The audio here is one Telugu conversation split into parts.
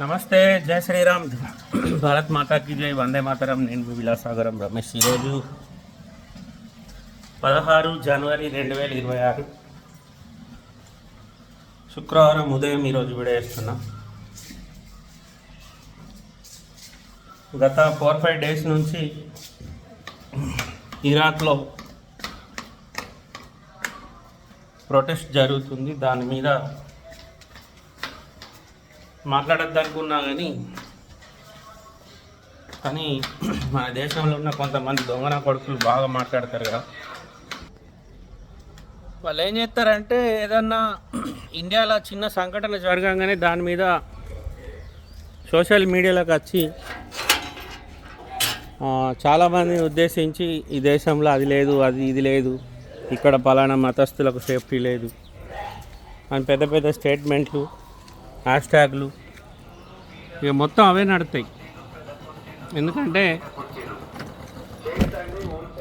నమస్తే జై శ్రీరామ్. భారత్ మాతాకి జై వందే మాతరం. నేను విలాసాగరం రమేష్. ఈరోజు పదహారు జనవరి రెండు వేల ఇరవై ఆరు. శుక్రవారం ఉదయం ఈరోజు విడేస్తున్నా. గత ఫోర్ ఫైవ్ డేస్ నుంచి ఇరాక్లో ప్రొటెస్ట్ జరుగుతుంది. దాని మీద మాట్లాడద్దు అనుకున్నా కానీ కానీ మన దేశంలో ఉన్న కొంతమంది దొంగన కొడుకులు బాగా మాట్లాడతారు కదా. వాళ్ళు ఏం చేస్తారంటే ఏదన్నా ఇండియాలో చిన్న సంఘటన జరగంగానే దాని మీద సోషల్ మీడియాలోకి వచ్చి చాలామంది చాలామందిని ఉద్దేశించి ఈ దేశంలో అది లేదు అది ఇది లేదు ఇక్కడ పలానా మతస్థులకు సేఫ్టీ లేదు అని పెద్ద పెద్ద స్టేట్మెంట్లు హ్యాష్ ట్యాగ్లు ఇక మొత్తం అవే నడుతాయి. ఎందుకంటే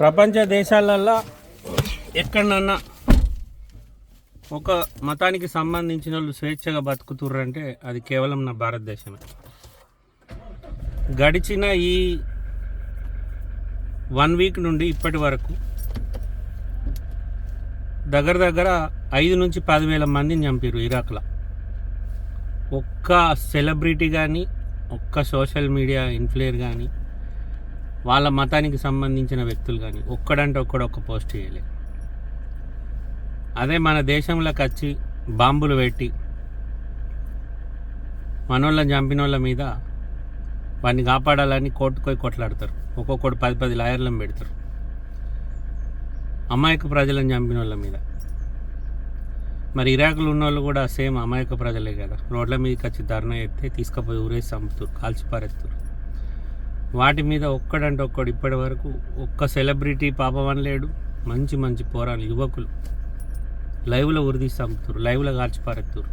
ప్రపంచ దేశాలల్లో ఎక్కడన్నా ఒక మతానికి సంబంధించిన వాళ్ళు స్వేచ్ఛగా బతుకుతుర్రంటే అది కేవలం నా భారతదేశమే. గడిచిన ఈ వన్ వీక్ నుండి ఇప్పటి వరకు దగ్గర దగ్గర ఐదు నుంచి పదివేల మందిని చంపారు ఇరాక్లో. ఒక్క సెలబ్రిటీ కానీ ఒక్క సోషల్ మీడియా ఇన్ఫ్లుయర్ కానీ వాళ్ళ మతానికి సంబంధించిన వ్యక్తులు కానీ ఒక్కడంటే ఒక్కడు ఒక్క పోస్ట్ చేయలేదు అదే మన దేశంలోకి వచ్చి బాంబులు పెట్టి మనోళ్ళని చంపిన వాళ్ళ మీద వాడిని కాపాడాలని కోర్టుకోయి కొట్లాడతారు. ఒక్కొక్కడు పది పది లాయర్లను పెడతారు. అమాయక ప్రజలను చంపిన వాళ్ళ మీద. మరి ఇరాకులు ఉన్న వాళ్ళు కూడా సేమ్ అమాయక ప్రజలే కదా. రోడ్ల మీదకి వచ్చి ధర్నా ఎత్తే తీసుకుపోయి ఊరేసి చంపుతారు కాల్చిపారేస్తారు వాటి మీద ఒక్కడంటే ఒక్కడు ఇప్పటి వరకు ఒక్క సెలబ్రిటీ పాపం లేడు. మంచి మంచి పోరాలు యువకులు. లైవ్లో ఉరిదీసి చంపుతారు లైవ్లో కాల్చిపారేస్తారు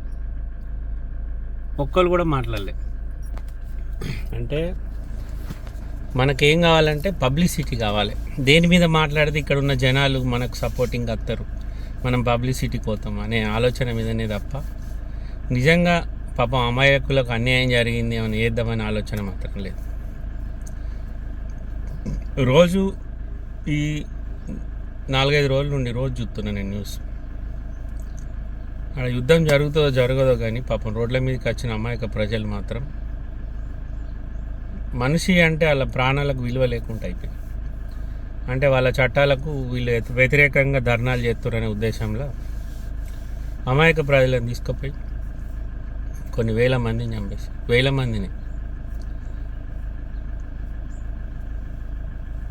ఒక్కరు కూడా మాట్లాడలే. అంటే మనకేం కావాలంటే పబ్లిసిటీ కావాలి. దేని మీద మాట్లాడితే ఇక్కడ ఉన్న జనాలు మనకు సపోర్టింగ్ వస్తారు మనం పబ్లిసిటీ పోతాం అనే ఆలోచన మీదనే తప్ప నిజంగా పాపం అమాయకులకు అన్యాయం జరిగింది ఏమైనా వేద్దామనే ఆలోచన మాత్రం లేదు. రోజు ఈ నాలుగైదు రోజుల నుండి రోజు చూస్తున్నా నేను న్యూస్. అక్కడ యుద్ధం జరుగుతుందో జరగదో కానీ పాపం రోడ్ల మీదకి వచ్చిన అమాయక ప్రజలు మాత్రం మనిషి అంటే వాళ్ళ ప్రాణాలకు విలువ లేకుండా అయిపోయింది. అంటే వాళ్ళ చట్టాలకు వీళ్ళు వ్యతిరేకంగా ధర్నాలు చేస్తారనే ఉద్దేశంలో అమాయక ప్రజలను తీసుకుపోయి కొన్ని వేల మందిని చంపేసి వేల మందిని.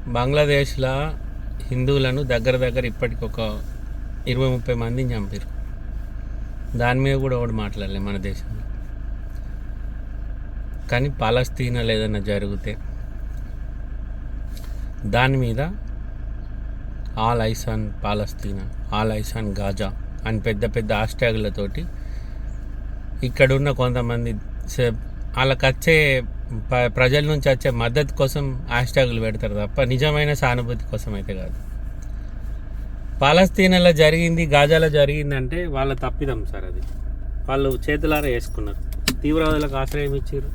బంగ్లాదేశ్లో హిందువులను దగ్గర దగ్గర ఇప్పటికి ఒక ఇరవై ముప్పై మందిని చంపారు దాని మీద కూడా ఒకటి మాట్లాడలే మన దేశంలో. కానీ పాలస్తీన ఏదైనా జరిగితే దాని మీద all eyes on Palestine all eyes on Gaza అని పెద్ద పెద్ద హ్యాష్ట్యాగులతోటి ఇక్కడున్న కొంతమంది వాళ్ళకి వచ్చే ప- ప్రజల నుంచి వచ్చే మద్దతు కోసం హ్యాష్ట్యాగులు పెడతారు తప్ప నిజమైన సానుభూతి కోసం అయితే కాదు. పాలస్తీనాలో జరిగింది గాజాలో జరిగిందంటే వాళ్ళ తప్పిదం సార్ అది. వాళ్ళు చేతులారా వేసుకున్నారు. తీవ్రవాదులకు ఆశ్రయం ఇచ్చారు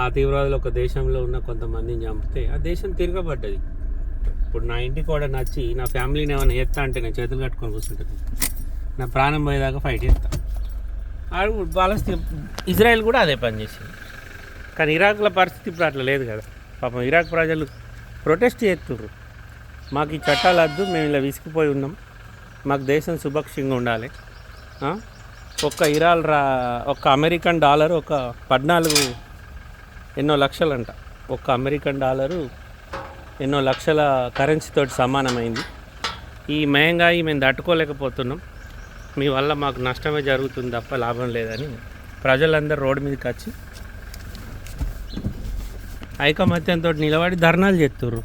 ఆ తీవ్రవాదులు ఒక దేశంలో ఉన్న కొంతమందిని చంపితే ఆ దేశం తిరగబడ్డది. ఇప్పుడు నా ఇంటికి కూడా నచ్చి నా ఫ్యామిలీని ఏమైనా ఎత్తా అంటే నేను చేతులు కట్టుకొని కూర్చుంటుంది నా ప్రాణం పోయేదాకా ఫైట్ చేస్తా. ఆడు పాలస్తీ ఇజ్రాయెల్ కూడా అదే పని చేసింది. కానీ ఇరాక్ల పరిస్థితి ఇప్పుడు అట్లా లేదు కదా. పాపం ఇరాక్ ప్రజలు ప్రొటెస్ట్ చేస్తున్నారు మాకు ఈ చట్టాలు వద్దు మేము ఇలా విసిగిపోయి ఉన్నాం. మాకు దేశం సుభక్షంగా ఉండాలి. ఒక్క ఇరాల్ రా ఒక్క అమెరికన్ డాలర్ ఒక పద్నాలుగు ఎన్నో లక్షలంట. ఒక్క అమెరికన్ డాలరు ఎన్నో లక్షల కరెన్సీతో సమానమైంది. ఈ మయంగాయి మేము తట్టుకోలేకపోతున్నాం. మీ వల్ల మాకు నష్టమే జరుగుతుంది తప్ప లాభం లేదని ప్రజలందరూ రోడ్డు మీదకి వచ్చి ఐకమత్యంతో నిలబడి ధర్నాలు చేస్తుర్రు.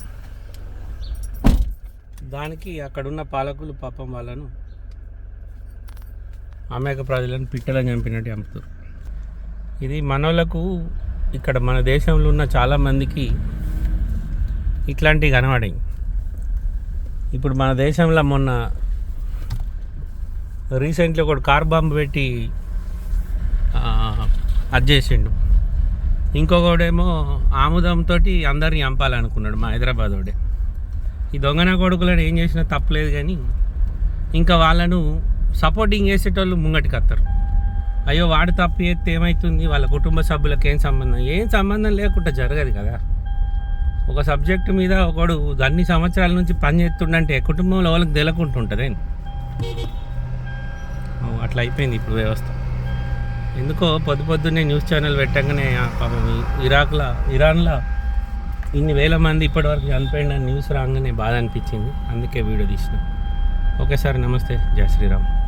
దానికి అక్కడున్న పాలకులు పాపం వాళ్ళను అమెరిక ప్రజలను పిట్టలను చంపినట్టు చంపుతారు ఇది మనోళ్ళకు ఇక్కడ మన దేశంలో ఉన్న చాలామందికి ఇట్లాంటివి కనబడాయి. ఇప్పుడు మన దేశంలో మొన్న రీసెంట్లీ ఒకటి కార్ బాంబు పెట్టి అది చేసిండు. ఇంకొకడేమో ఆముదంతో అందరిని చంపాలనుకున్నాడు మా హైదరాబాద్ వాడే. ఈ దొంగన కొడుకులను ఏం చేసినా తప్పలేదు కానీ ఇంకా వాళ్ళను సపోర్టింగ్ చేసేటోళ్ళు ముంగటికి వస్తారు అయ్యో వాడు తప్పు చేస్తే ఏమవుతుంది వాళ్ళ కుటుంబ సభ్యులకు ఏం సంబంధం? ఏం సంబంధం లేకుండా జరగదు కదా. ఒక సబ్జెక్టు మీద ఒకడు అన్ని సంవత్సరాల నుంచి పని చేస్తుండంటే కుటుంబంలో వాళ్ళకి తెలకుంటుంటుంది. అట్లా అయిపోయింది ఇప్పుడు వ్యవస్థ. ఎందుకో పొద్దు పొద్దున్నే న్యూస్ ఛానల్ పెట్టగానే పాపం ఇరాక్లో ఇరాన్లో ఇన్ని వేల మంది ఇప్పటివరకు చనిపోయిన న్యూస్ రాగానే బాధ అనిపించింది. అందుకే వీడియో తీసిన. ఓకే సార్ నమస్తే. జయ శ్రీరామ్.